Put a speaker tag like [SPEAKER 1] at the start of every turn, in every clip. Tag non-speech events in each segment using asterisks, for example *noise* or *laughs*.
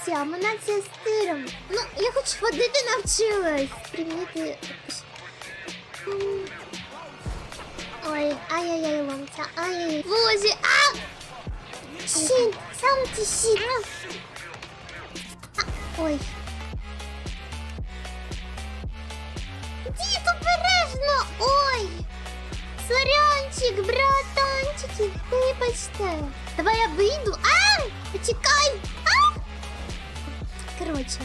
[SPEAKER 1] нація, ми нація з тиром. Ну, я хоч ходити навчилась. Приміти. М. Ой, ай-яй-яй, ломця, ай-яй. Боже, а! Щит, сам ти щит. А, ой. Дід, обережно! Ой! Сорянчик, братанчики, вибачте. Давай я вийду. А! Почекай! А! Коротше.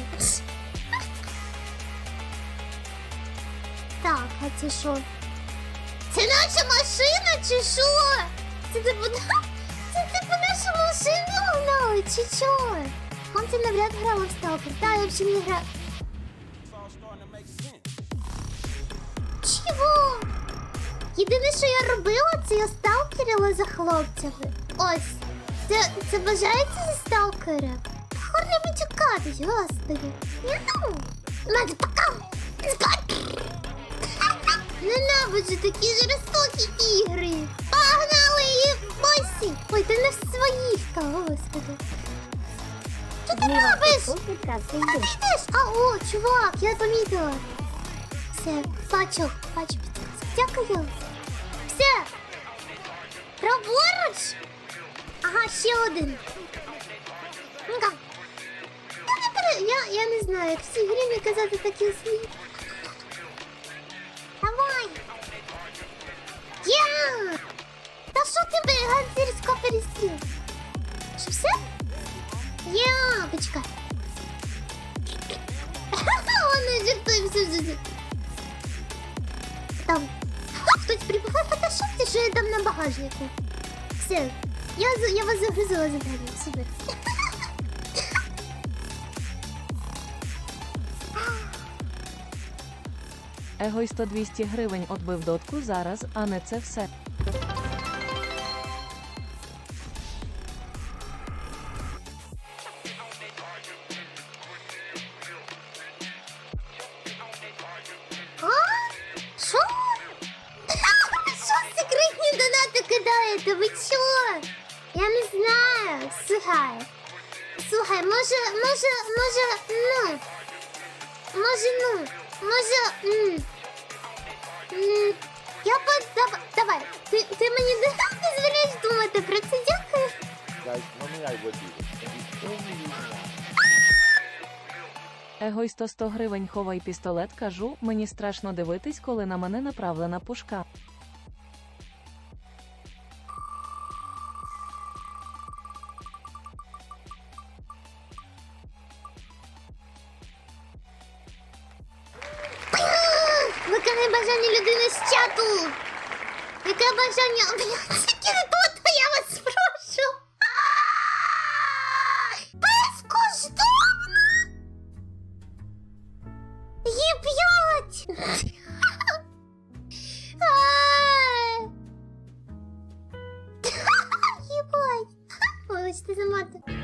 [SPEAKER 1] Так, а це що? Це наша машина чи що? Це типу, *laughs* це типу нашу машину гнали, чи що? Он це навряд грала в сталкер. Та, я взагалі не грала. Чого? Єдине, що я робила, це я сталкерила за хлопцями. Ось. Це, це вважається за сталкера? Матюкатись, господи. Ну, надо пока. Ненавиджу такі жорстокі ігри. Погнали її босі. Ой, ти не в своїх, та, господи. Що ти робиш? Куди ти йдеш? А, о, чувак, я помітила. Все, бачу, бачу підказку. Дякую. Все. Праворуч. Ага, ще один. Ну-ка. Та не пере... я, я не знаю, як в цій грі не казати такі слів. Давай. Я. Та що ти ганцірсько перестріл? Що все? *laughs* Я, почекай. Он не жартує все життя. Там. Хтось прибухав фотошопці, що я там на багажнику. Все. Я, за- я вас загрузила задання. Супер.
[SPEAKER 2] Егой 100-200 гривень отбив дотку зараз, а не це все.
[SPEAKER 1] Що? Що секретні донати кидаєте? Ви чо? Я не знаю. Слухай. Слухай, може, може, може, ну. Може, ну. Може, м. М, Я по... Давай, давай. Ти, ти мені не дозволяєш думати про це, дякую.
[SPEAKER 3] Guys, normally I would do this. but he's only using one.
[SPEAKER 2] Егой 100-100 гривень ховай пістолет, кажу, мені страшно дивитись, коли на мене направлена пушка.
[SPEAKER 1] Виконай бажання людини з чату. Яке бажання? Блядь, це тут, я вас прошу. Безкоштовно. Ай. *laughs* Єбать. Вибачте за мати.